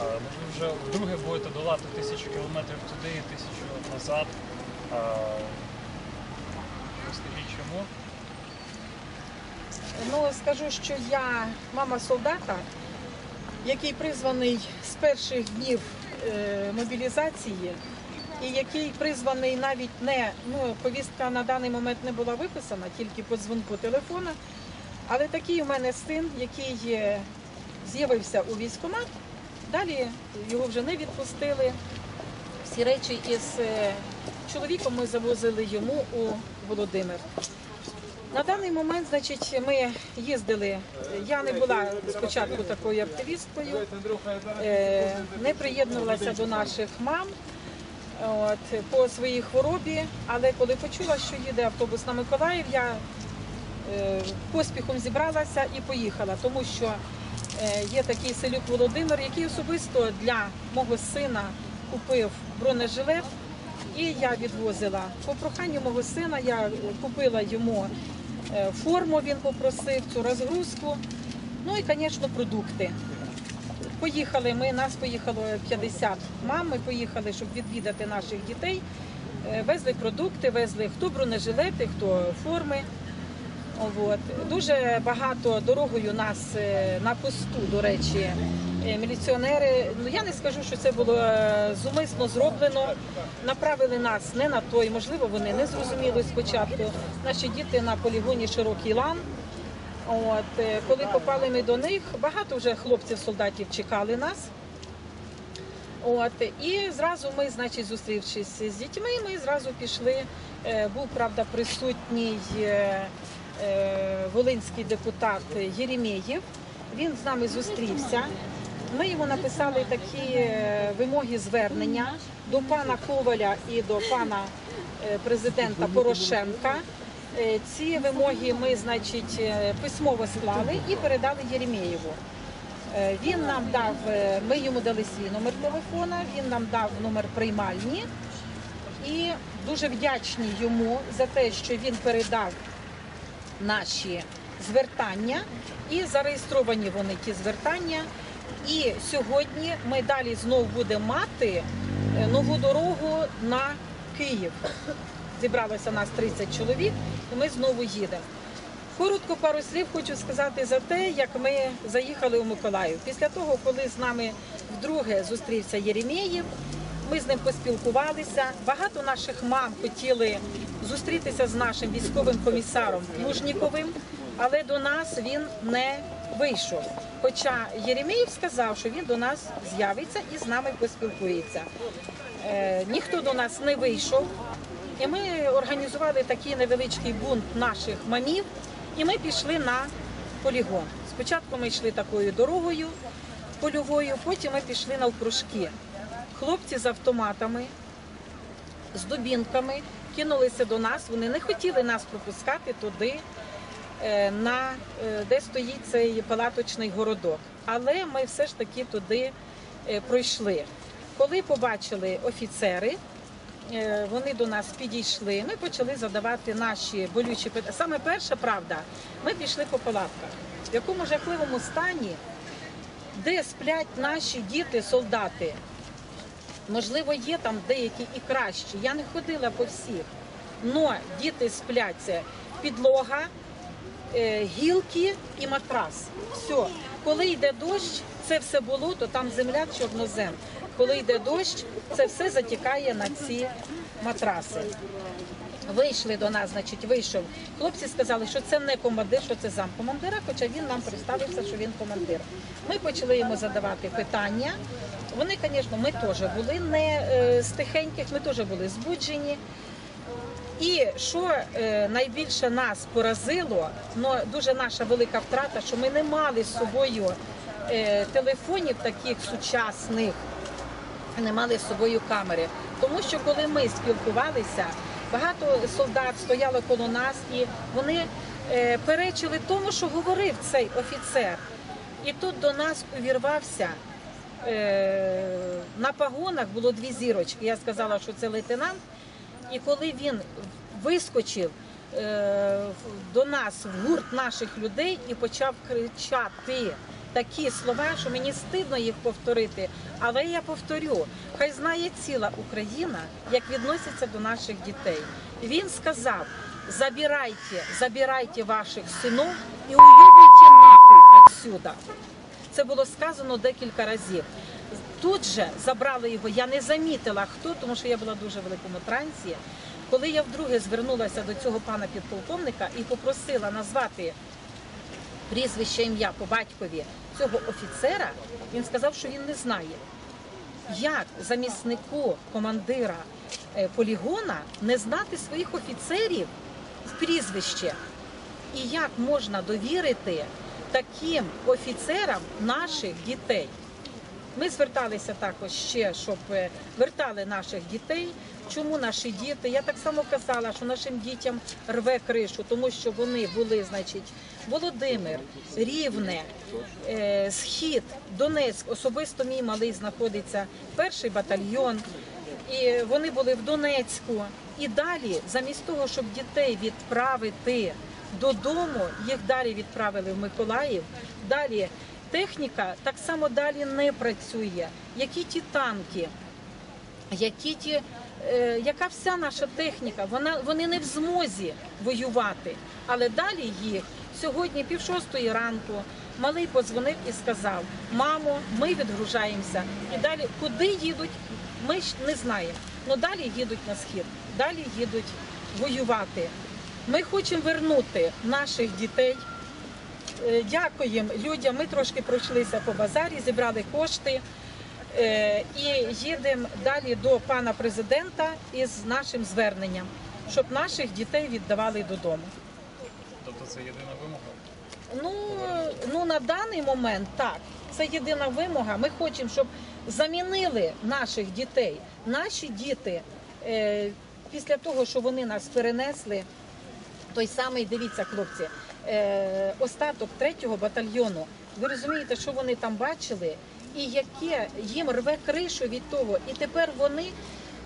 Ви вже вдруге будете долати тисячу кілометрів туди і тисячу назад. Розкажіть чому? Ну, скажу, що я мама солдата, який призваний з перших днів е, мобілізації, і який призваний навіть не ну, повістка на даний момент не була виписана, тільки по дзвонку телефона. Але такий у мене син, який е, з'явився у військкомат, далі його вже не відпустили. Всі речі із е, чоловіком ми завозили йому у Володимир. На даний момент, значить, ми їздили. Я не була спочатку такою активісткою, е, не приєднувалася до наших мам от, по своїй хворобі, але коли почула, що їде автобус на Миколаїв, я е, поспіхом зібралася і поїхала, тому що є такий селюк Володимир, який особисто для мого сина купив бронежилет. І я відвозила по проханню мого сина. Я е, купила йому е, форму. Він попросив цю розгрузку. Ну і, звісно, продукти. Поїхали. Ми нас поїхало 50 мам. Ми поїхали, щоб відвідати наших дітей. Е, Везли продукти, везли хто бронежилети, хто форми. От. Дуже багато дорогою нас е, на посту, до речі, е, міліціонери. Ну я не скажу, що це було е, зумисно зроблено. Направили нас не на той, можливо, вони не зрозуміли спочатку. Наші діти на полігоні широкий лан. От коли попали ми до них, багато вже хлопців-солдатів чекали нас. От і зразу ми, значить, зустрівшись з дітьми, ми зразу пішли. Був правда присутній волинський депутат Єремєєв. Він з нами зустрівся. Ми йому написали такі е, вимоги звернення до пана Коваля і до пана е, президента Порошенка. Е, Ці вимоги ми, значить, е, письмово склали і передали Єремєєву. Е, Він нам дав, е, ми йому дали свій номер телефона, він нам дав номер приймальні і дуже вдячні йому за те, що він передав наші звертання і зареєстровані вони ті звертання. І сьогодні ми далі знову будемо мати е, нову дорогу на Київ. Зібралося нас 30 чоловік, і ми знову їдемо. Коротко пару слів хочу сказати за те, як ми заїхали у Миколаїв. Після того, коли з нами вдруге зустрівся Єремєєв, ми з ним поспілкувалися. Багато наших мам хотіли зустрітися з нашим військовим комісаром Плужніковим, але до нас він не вийшов. Хоча Єремєєв сказав, що він до нас з'явиться і з нами поспілкується. Е, ніхто до нас не вийшов. І ми організували такий невеличкий бунт наших мамів, і ми пішли на полігон. Спочатку ми йшли такою дорогою польовою, потім ми пішли навкружки. Хлопці з автоматами, з дубінками кинулися до нас. Вони не хотіли нас пропускати туди, е, на, е, де стоїть цей палаточний городок. Але ми все ж таки туди е, пройшли. Коли побачили офіцери, вони до нас підійшли. Ми почали задавати наші болючі питання. Саме перша правда, ми пішли по палатках, в якому жахливому стані, де сплять наші діти, солдати. Можливо, є там деякі і кращі. Я не ходила по всіх. Но діти сплять це підлога, е, гілки і матрас. Все. Коли йде дощ, це все болото, там земля чорнозем. Коли йде дощ, це все затікає на ці матраси. Вийшли до нас, значить, вийшов. Хлопці сказали, що це не командир, що це замкомандира, хоча він нам представився, що він командир. Ми почали йому задавати питання. Вони, звісно, ми теж були не е, з тихеньких, ми теж були збуджені. І що е, найбільше нас поразило, ну дуже наша велика втрата, що ми не мали з собою е, телефонів таких сучасних, не мали з собою камери. Тому що коли ми спілкувалися, багато солдат стояло коло нас і вони перечили тому, що говорив цей офіцер. І тут до нас увірвався. Е, На погонах було дві зірочки. Я сказала, що це лейтенант. І коли він вискочив е, до нас в гурт наших людей і почав кричати такі слова, що мені стидно їх повторити. Але я повторю, хай знає ціла Україна, як відноситься до наших дітей. Він сказав: забирайте, забирайте ваших синів і уїдьте нахуй отсюда. Це було сказано декілька разів. Тут же забрали його. Я не замітила хто, тому що я була дуже в великому трансі. Коли я вдруге звернулася до цього пана підполковника і попросила назвати прізвище ім'я по батькові цього офіцера, він сказав, що він не знає. Як заміснику командира е, полігона не знати своїх офіцерів в прізвище? І як можна довірити таким офіцерам наших дітей? Ми зверталися також ще, щоб е, вертали наших дітей. Чому наші діти? Я так само казала, що нашим дітям рве кришу, тому що вони були, значить, Володимир, Рівне, е, Схід, Донецьк. Особисто мій малий знаходиться перший батальйон. І вони були в Донецьку. І далі, замість того, щоб дітей відправити додому, їх далі відправили в Миколаїв. Далі техніка так само далі не працює. Які ті танки, які ті, е, яка вся наша техніка, вона вони не в змозі воювати. Але далі їх сьогодні, пів шостої ранку, малий подзвонив і сказав: Мамо, ми відгружаємося. І далі куди їдуть, ми ж не знаємо. Ну далі їдуть на схід, далі їдуть воювати. Ми хочемо вернути наших дітей. Е, Дякуємо людям. Ми трошки пройшлися по базарі, зібрали кошти е, і їдемо далі до пана президента із нашим зверненням, щоб наших дітей віддавали додому. Тобто це єдина вимога. Ну, ну на даний момент так. Це єдина вимога. Ми хочемо, щоб замінили наших дітей. Наші діти е, після того, що вони нас перенесли, той самий, дивіться, хлопці, е, остаток третього батальйону. Ви розумієте, що вони там бачили, і яке їм рве кришу від того. І тепер вони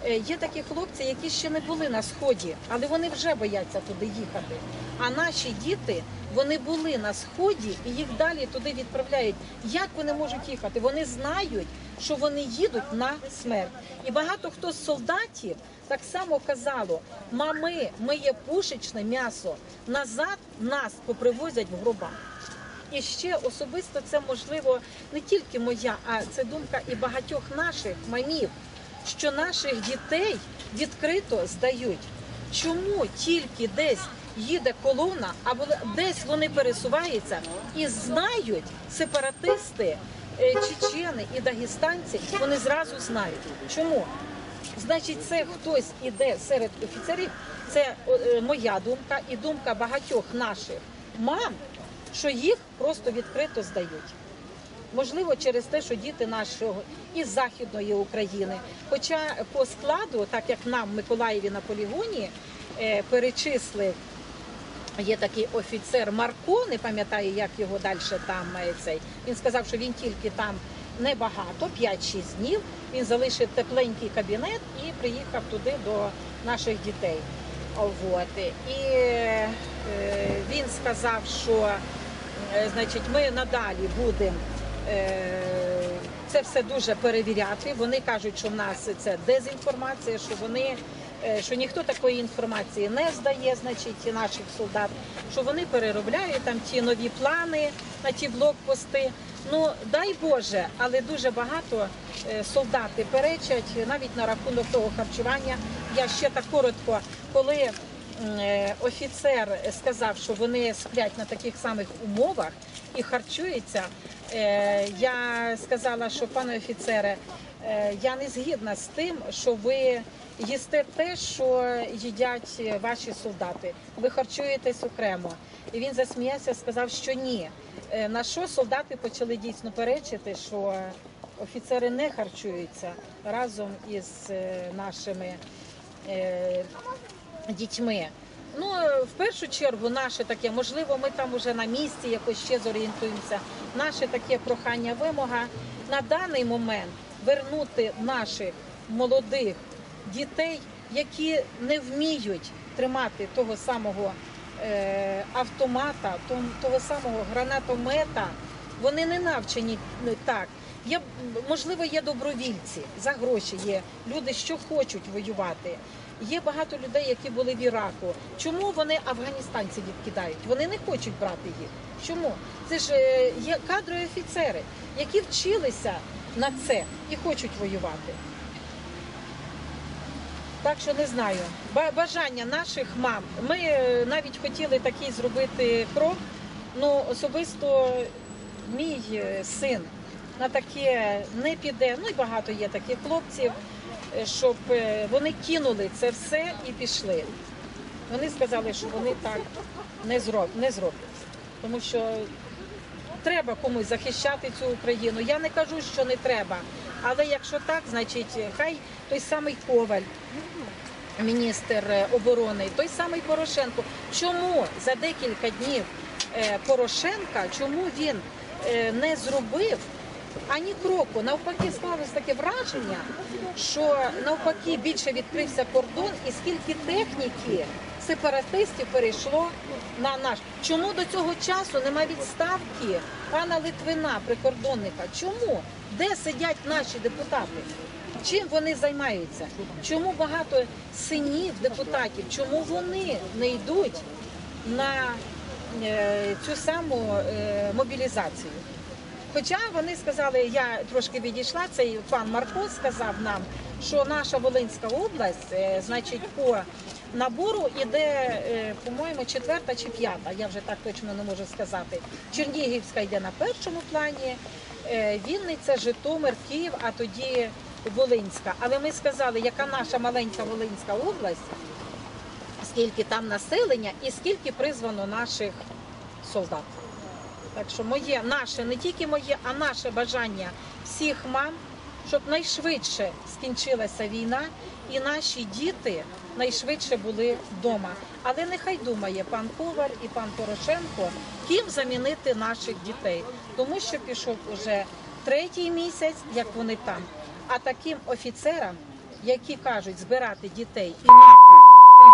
е, є такі хлопці, які ще не були на сході, але вони вже бояться туди їхати. А наші діти вони були на сході і їх далі туди відправляють. Як вони можуть їхати? Вони знають, що вони їдуть на смерть. І багато хто з солдатів так само казало: мами, ми є пушечне м'ясо. Назад нас попривозять в гробах. І ще особисто це можливо не тільки моя, а це думка і багатьох наших мамів, що наших дітей відкрито здають. Чому тільки десь їде колона, або десь вони пересуваються і знають сепаратисти, чечени і дагестанці, вони зразу знають. Чому? Значить, це хтось іде серед офіцерів. Це е, моя думка і думка багатьох наших мам, що їх просто відкрито здають. Можливо, через те, що діти нашого із західної України. Хоча по складу, так як нам в Миколаєві на полігоні е, перечислив Є такий офіцер Марко, не пам'ятаю, як його далі там е, цей. Він сказав, що він тільки там небагато, 5-6 днів. Він залишив тепленький кабінет і приїхав туди до наших дітей. Вот. І е, він сказав, що е, значить, ми надалі будемо е, це все дуже перевіряти. Вони кажуть, що в нас це дезінформація, що вони що ніхто такої інформації не здає, значить, наших солдат, що вони переробляють там ті нові плани на ті блокпости. Ну дай Боже, але дуже багато е, солдати перечать навіть на рахунок того харчування. Я ще так коротко, коли е, офіцер сказав, що вони сплять на таких самих умовах і харчуються. е, Я сказала, що пане офіцере, е, я не згідна з тим, що ви їсте те, що їдять ваші солдати. Ви харчуєтесь окремо. І він засміявся, сказав, що ні. Е, На що солдати почали дійсно перечити, що офіцери не харчуються разом із е, нашими е, дітьми. Ну, е, в першу чергу, наше таке, можливо, ми там уже на місці якось ще зорієнтуємося. Наше таке прохання, вимога на даний момент вернути наших молодих дітей, які не вміють тримати того самого е, автомата, того, самого гранатомета, Вони не навчені е, так. Є, можливо, є добровільці за гроші, є люди, що хочуть воювати. Є багато людей, які були в Іраку. Чому вони афганістанців відкидають? Вони не хочуть брати їх. Чому? Це ж е, є кадрові офіцери, які вчилися на це і хочуть воювати. Так що не знаю. Бажання наших мам. Ми е, навіть хотіли такий зробити крок. Ну, особисто мій е, син на таке не піде. Ну і багато є таких хлопців, е, щоб вони кинули це все і пішли. Вони сказали, що вони так не зроблять. Тому що треба комусь захищати цю Україну. Я не кажу, що не треба. Але якщо так, значить хай той самий Коваль, міністр е, оборони, той самий Порошенко. Чому за декілька днів е, Порошенка, чому він е, не зробив ані кроку? Навпаки, склалось таке враження, що навпаки більше відкрився кордон, і скільки техніки сепаратистів перейшло на наш. Чому до цього часу нема відставки пана Литвина, прикордонника? Чому? Де сидять наші депутати? Чим вони займаються? Чому багато синів депутатів? Чому вони не йдуть на е, цю саму е, мобілізацію? Хоча вони сказали, я трошки відійшла, цей пан Марко сказав нам, що наша Волинська область, е, значить, по набору іде, е, по-моєму, четверта чи п'ята, я вже так точно не можу сказати. Чернігівська йде на першому плані, е, Вінниця, Житомир, Київ, а тоді Волинська. Але ми сказали, яка наша маленька Волинська область, скільки там населення і скільки призвано наших солдат. Так що моє, наше, не тільки моє, а наше бажання всіх мам, щоб найшвидше скінчилася війна і наші діти найшвидше були вдома. Але нехай думає пан Ковар і пан Порошенко, ким замінити наших дітей, тому що пішов уже третій місяць, як вони там. А таким офіцерам, які кажуть збирати дітей і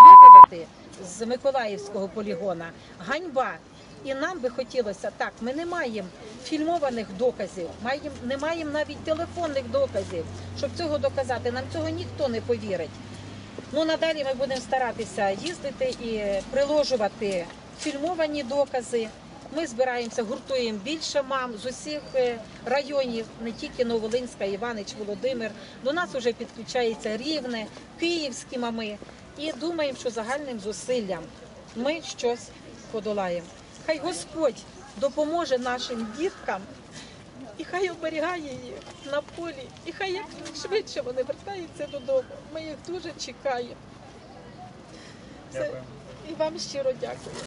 вибивати з Миколаївського полігона, ганьба. І нам би хотілося так. Ми не маємо фільмованих доказів, маємо не маємо навіть телефонних доказів, щоб цього доказати. Нам цього ніхто не повірить. Ну надалі ми будемо старатися їздити і приложувати фільмовані докази. Ми збираємося, гуртуємо більше мам з усіх е, районів, не тільки Новолинська, Іванич, Володимир. До нас вже підключається Рівне, київські мами. І думаємо, що загальним зусиллям ми щось подолаємо. Хай Господь допоможе нашим діткам, і хай оберігає їх на полі, і хай як швидше вони вертаються додому. Ми їх дуже чекаємо. Це... І вам щиро дякую.